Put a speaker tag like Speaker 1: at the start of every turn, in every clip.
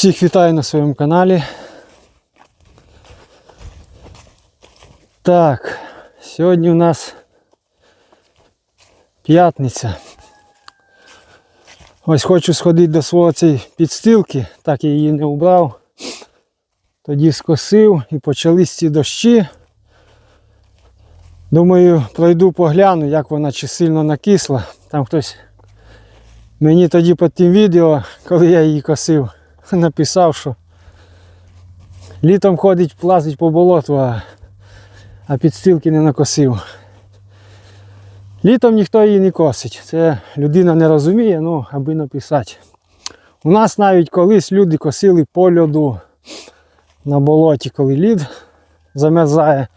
Speaker 1: Всіх вітаю на своєму каналі. Так, сьогодні у нас п'ятниця. Ось хочу сходити до свого цієї підстилки, так я її не убрав. Тоді скосив і почались ці дощі. Думаю, пройду погляну, як вона чи сильно накисла. Там хтось мені тоді під тим відео, коли я її косив, написав, що літом ходить, плазить по болоту, а, а підстилки не накосив. Літом ніхто її не косить. Це людина не розуміє, ну, аби написати. У нас навіть колись люди косили по льоду на болоті, коли лід замерзає.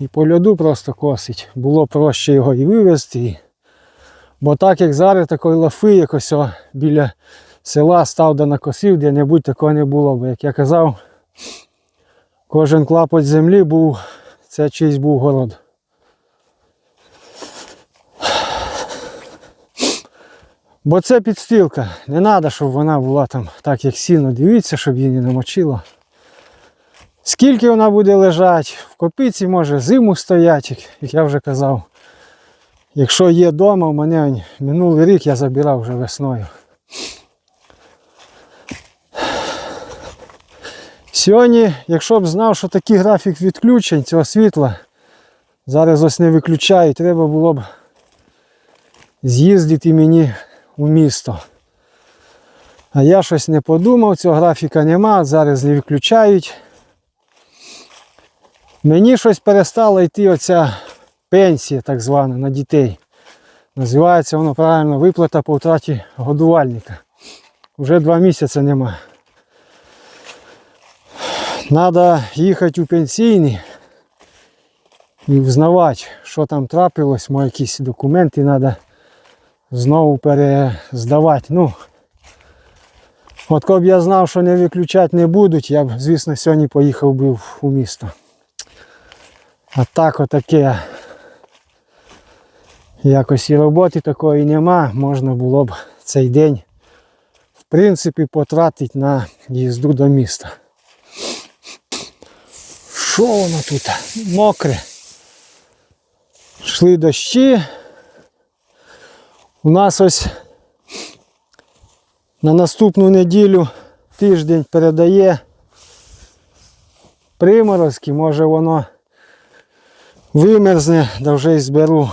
Speaker 1: І по льоду просто косить. Було проще його і вивезти. Бо так як зараз такої лафи якось біля села став да накосив, де-небудь такого не було. Бо як я казав, кожен клапоть землі був, це чийсь був город. Бо це підстилка. Не треба, щоб вона була там так, як сіно. Дивіться, щоб її не намочило. Скільки вона буде лежати, в копиці може зиму стоять, як я вже казав. Якщо є вдома, у мене минулий рік я забирав вже весною. Сьогодні, якщо б знав, що такий графік відключень цього світла, зараз ось не виключають, треба було б з'їздити мені у місто. А я щось не подумав, цього графіка нема, зараз не виключають. Мені щось перестала йти оця пенсія так звана на дітей. Називається воно правильно виплата по втраті годувальника. Уже два місяці нема. Треба їхати у пенсійні і взнавати, що там трапилось, може якісь документи треба знову перездавати. Ну, от коли б я знав, що не виключати не будуть, я б, звісно, сьогодні поїхав би у місто. А так отаке. Якось і роботи такої нема, можна було б цей день в принципі потратити на їзду до міста. Що воно тут? Мокре. Йшли дощі. У нас ось на наступну неділю тиждень передає приморозки, може воно вимерзне, да вже й зберу.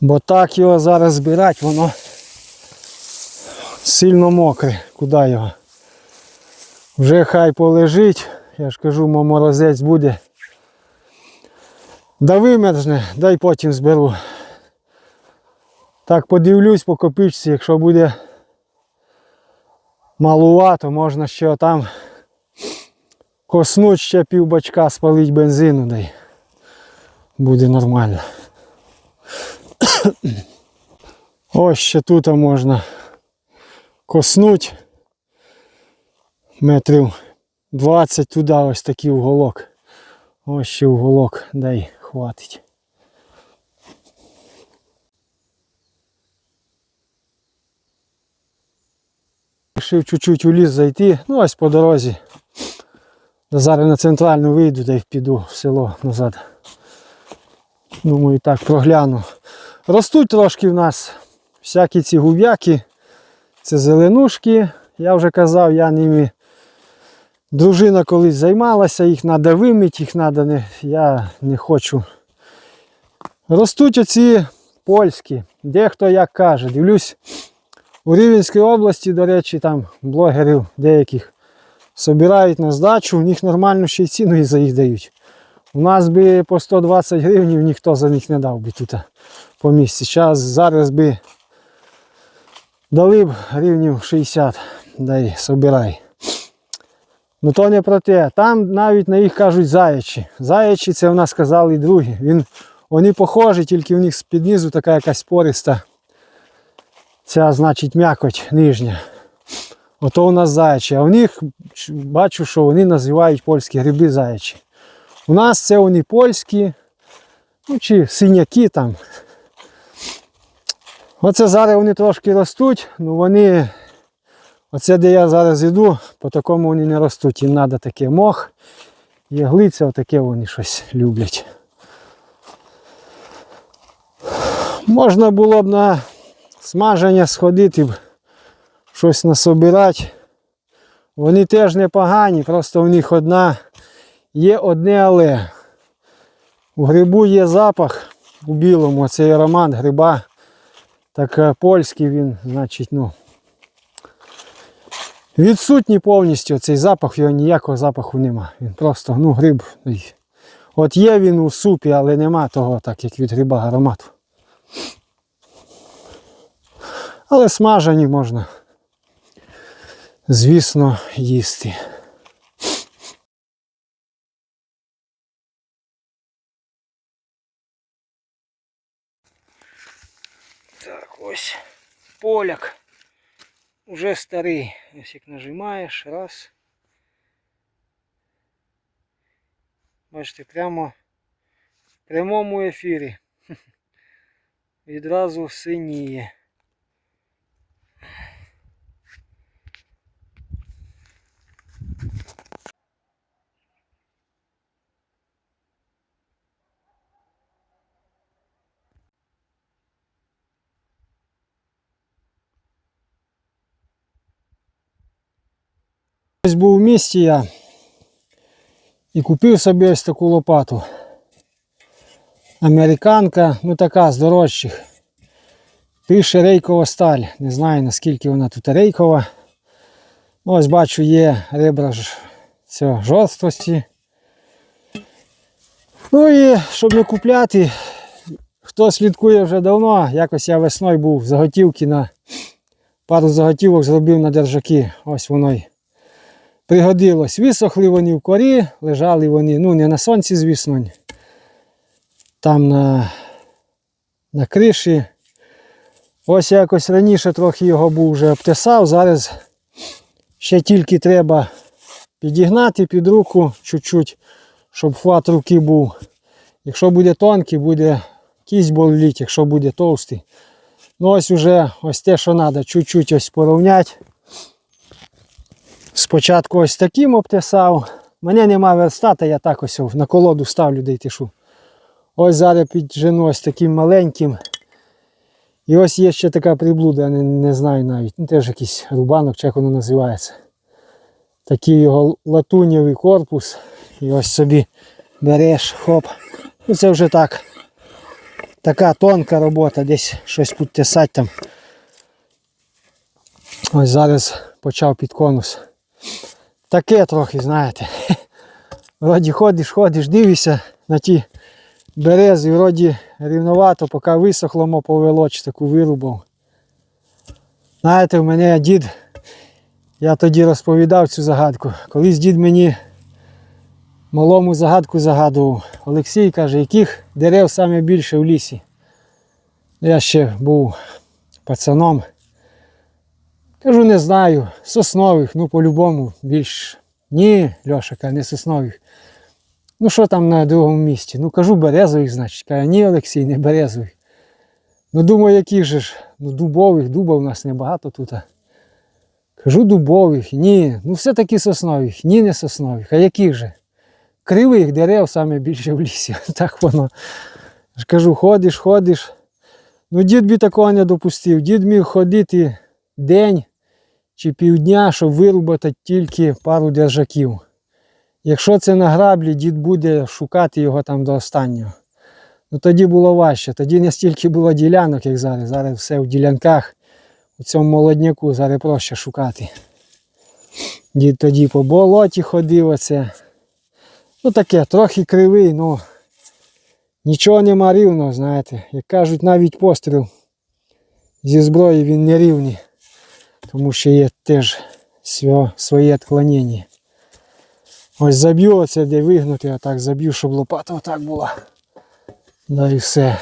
Speaker 1: Бо так його зараз збирати, воно сильно мокре. Куди його? Вже хай полежить, я ж кажу, мо морозець буде. Да вимерзне, дай потім зберу. Так подивлюсь по копичці, якщо буде малувато, можна ще там коснуть ще пів бачка, спалить бензину, дай буде нормально. Ось ще тут можна коснуть метрів 20 туди ось такий уголок. Ось ще уголок, дай хватить. Рішив чуть-чуть у ліс зайти, ну ось по дорозі. Зараз на центральну вийду, де піду в село назад. Думаю, так прогляну. Ростуть трошки в нас всякі ці губ'яки, це зеленушки. Я вже казав, я ними дружина колись займалася, їх треба вимити, їх треба не. Я не хочу. Ростуть оці польські, дехто як каже. Дивлюсь, у Рівенській області, до речі, там блогерів деяких собирають на здачу, у них нормальну ще й ціну і за їх дають. У нас би по 120 гривень ніхто за них не дав би тут по місці. Зараз би дали б гривнів 60, дай собирай. Ну то не про те. Там навіть на їх кажуть заячі. Заячі це в нас сказали другі. Він, вони похожі, тільки в них з-під така якась пориста. Ця значить м'якоть нижня. Ото у нас заячі. А у них бачу, що вони називають польські гриби заячі. У нас це вони польські, ну чи синяки там, Оце зараз вони трошки ростуть, ну вони, оце де я зараз йду, по такому вони не ростуть. Їм треба таке мох, яглиця, отаке вони щось люблять. Можна було б на смаження сходити, б, щось насобирати. Вони теж непогані, просто у них одна, є одне але. У грибу є запах у білому, цей аромат гриба. Так е, польський він, значить, ну. Відсутній повністю цей запах, його ніякого запаху нема. Він просто, ну, гриб. От є він у супі, але нема того, так як від гриба аромату. Але смажені можна, звісно, їсти. Так, ось поляк. Уже старий. Ось як нажимаєш, раз. Бачите, прямо в прямому ефірі. Відразу синіє. Ось був в місті я і купив собі ось таку лопату. Американка, ну така з дорожчих. Пише рейкова сталь. Не знаю наскільки вона тут рейкова. Ну, Ось бачу, є ребра цього жорсткості. Ну і щоб не купляти, хто слідкує вже давно, якось я весною був заготівки на пару заготівок зробив на держаки. Ось воно й пригодилось. Висохли вони в корі, лежали вони, ну не на сонці, звісно, там на, на криші. Ось якось раніше трохи його був вже обтесав, зараз ще тільки треба підігнати під руку чуть-чуть, щоб хват руки був. Якщо буде тонкий, буде кість боліть, якщо буде товстий. Ну ось уже ось те, що треба, чуть-чуть ось порівняти. Спочатку ось таким обтесав. Мене нема верстата, я так ось на колоду ставлю де й тишу. Ось зараз піджену ось таким маленьким. І ось є ще така приблуда, я не, не знаю навіть. Ну, теж якийсь рубанок, чи як воно називається. Такий його латунєвий корпус. І ось собі береш, хоп. Ну це вже так. Така тонка робота, десь щось підтесати там. Ось зараз почав під конус. Таке трохи, знаєте. Вроді ходиш, ходиш, дивишся на ті берези, вроді рівновато, поки висохло, мо повелоч таку вирубав. Знаєте, в мене дід, я тоді розповідав цю загадку. Колись дід мені малому загадку загадував. Олексій каже, яких дерев саме більше в лісі. Я ще був пацаном. Кажу, не знаю. Соснових, ну по-любому більш. Ні, Льоша, каже, не соснових. Ну що там на другому місці? Ну кажу березових, значить. Каже, ні, Олексій, не березових. Ну думаю, яких же ж? Ну дубових, дуба у нас небагато тут. Кажу дубових, ні. Ну все-таки соснових, ні, не соснових. А яких же? Кривих дерев саме більше в лісі. Так воно. Кажу, ходиш, ходиш. Ну дід би такого не допустив. Дід міг ходити день чи півдня, щоб вирубати тільки пару держаків. Якщо це на граблі, дід буде шукати його там до останнього. Ну тоді було важче. Тоді не стільки було ділянок, як зараз. Зараз все в ділянках. У цьому молодняку зараз проще шукати. Дід тоді по болоті ходив оце. Ну таке, трохи кривий, ну нічого нема рівного, знаєте. Як кажуть, навіть постріл зі зброї він не рівний. Тому що є теж сво- своє відклонення. Ось заб'ю оце, де вигнути, а так заб'ю, щоб лопата отак була. Да і все.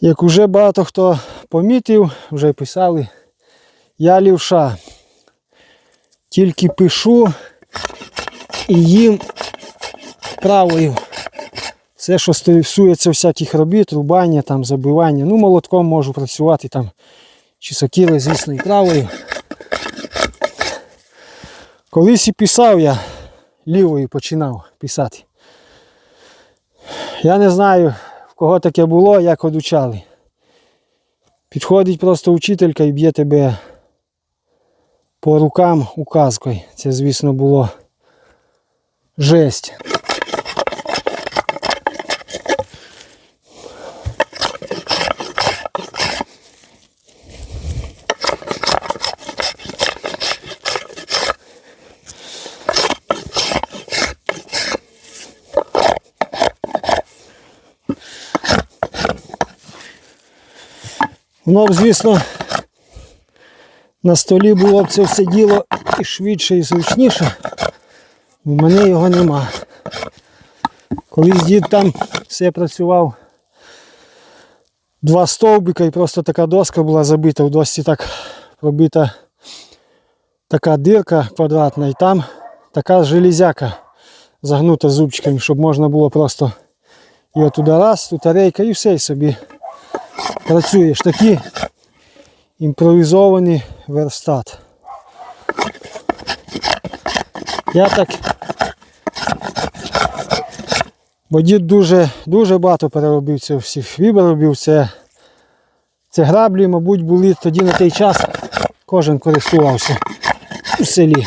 Speaker 1: Як уже багато хто помітив, вже писали, я лівша. Тільки пишу і їм правою. Все, що стосується всяких робіт, рубання, там, забивання. Ну, молотком можу працювати там. Чи сокири, звісно, і правою. Колись і писав я лівою починав писати. Я не знаю, в кого таке було, як одучали. Підходить просто учителька і б'є тебе по рукам указкою. Це, звісно, було жесть. Воно б, звісно, на столі було б це все діло і швидше, і зручніше. У мене його нема. Колись дід там все працював два стовбика і просто така доска була забита, в досці так пробита така дирка квадратна і там така железяка загнута зубчиками, щоб можна було просто його туди раз, тут рейка і все і собі працюєш. Такий імпровізований верстат. Я так. Бо дід дуже, дуже багато переробив це всіх виробів. Це, це граблі, мабуть, були тоді на той час. Кожен користувався у селі.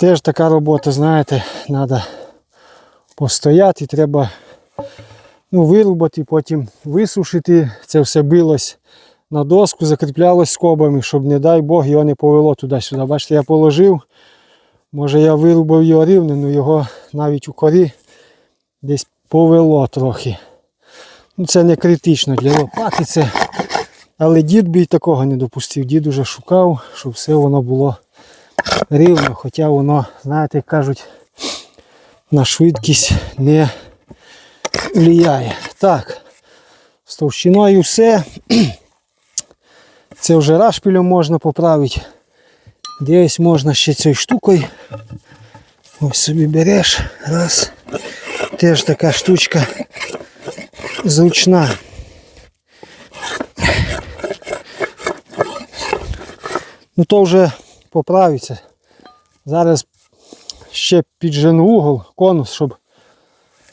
Speaker 1: Теж така робота, знаєте, треба постояти, треба ну, вирубати, потім висушити. Це все билось на доску, закріплялось скобами, щоб, не дай Бог, його не повело туди-сюди. Бачите, я положив. Може я вирубав його рівно, але його навіть у корі десь повело трохи. Ну, Це не критично для лопати. Це... Але дід би й такого не допустив. Дід уже шукав, щоб все воно було рівно. Хоча воно, знаєте, як кажуть, на швидкість не впливає. Так, з товщиною все. Це вже рашпілем можна поправити. Десь можна ще цією штукою. Ось собі береш. Раз. Теж така штучка зручна. Ну то вже поправиться. Зараз ще піджену угол, конус, щоб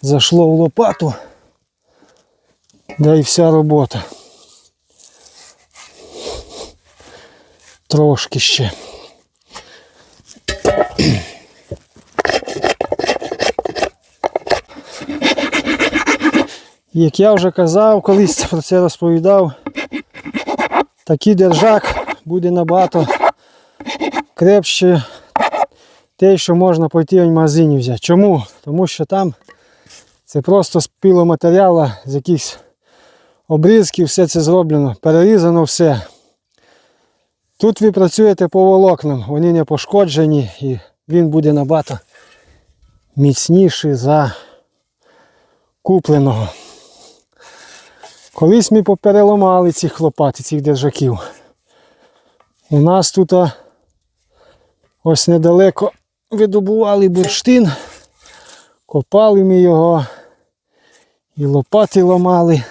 Speaker 1: зайшло в лопату. Да і вся робота. Трошки ще. Як я вже казав, колись про це розповідав, такий держак буде набагато крепше те, що можна пойти в магазині взяти. Чому? Тому що там це просто з піломатеріалу, з якихось обрізків, все це зроблено, перерізано все. Тут ви працюєте по волокнам, вони не пошкоджені і він буде набагато міцніший за купленого. Колись ми попереламали цих лопат, цих держаків. У нас тут ось недалеко видобували бурштин, копали ми його і лопати ламали.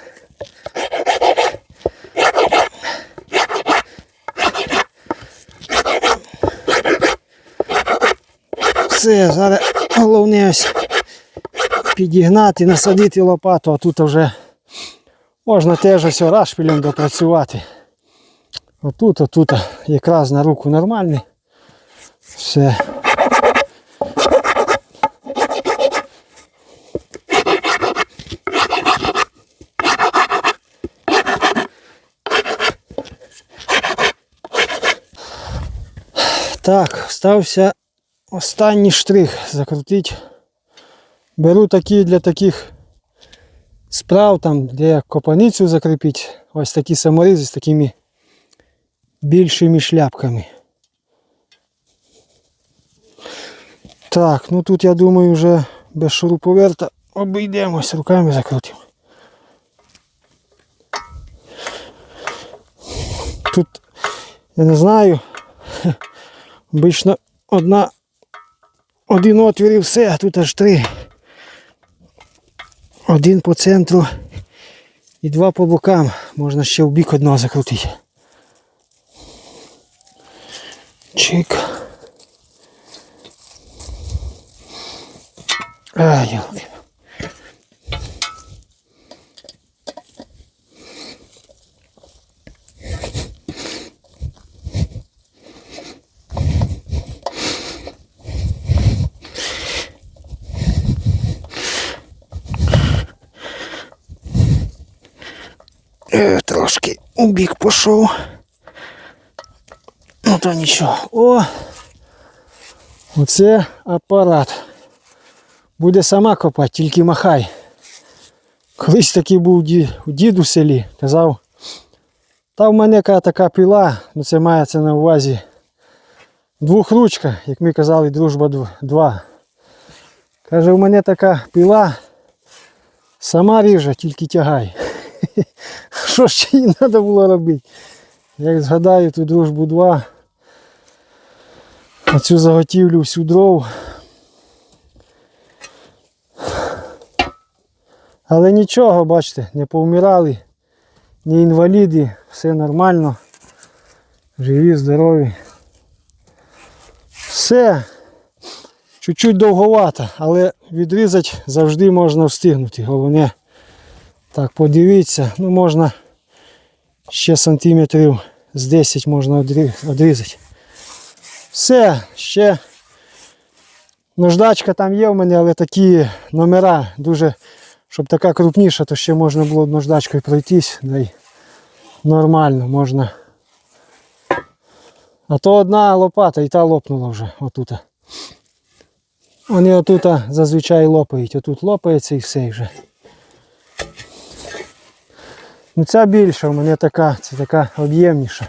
Speaker 1: Все, зараз головне ось підігнати, насадити лопату, а тут вже можна теж ось рашпілем допрацювати. Отут, отут якраз на руку нормальний. Все. Так, стався останній штрих закрутити. Беру такі для таких справ, там, де копаницю закріпити. Ось такі саморізи з такими більшими шляпками. Так, ну тут я думаю вже без шуруповерта обійдемось, руками закрутимо. Тут, я не знаю, Обично одна, один отвір і все, а тут аж три. Один по центру і два по бокам. Можна ще в бік одного закрутити. Чик. Ай, йолки. У бік пішов. Ну то нічого. О! Оце апарат. Буде сама копати, тільки махай. Колись такий був ді- дід у селі, казав. Та в мене така піла, ну це мається на увазі двохручка, як ми казали, дружба 2. Каже, у мене така піла, сама ріже, тільки тягай. Що ще їй треба було робити? Як згадаю ту дружбу 2, оцю заготівлю всю дров. Але нічого, бачите, не повмирали, ні інваліди, все нормально. Живі, здорові. Все. Чуть-чуть довговато, але відрізати завжди можна встигнути. Головне, так, подивіться, ну можна ще сантиметрів з 10 можна одрізати. Все, ще наждачка там є в мене, але такі номера дуже, щоб така крупніша, то ще можна було б наждачкою пройтись, да й нормально можна. А то одна лопата і та лопнула вже отут. Вони отут зазвичай лопають, отут лопається і все вже. Ну ця більша, у мене така, це така об'ємніша.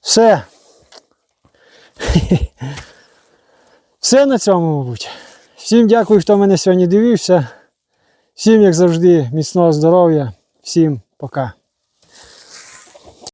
Speaker 1: Все. Все на цьому, мабуть. Всім дякую, хто мене сьогодні дивився. Всім, як завжди, міцного здоров'я. Всім пока.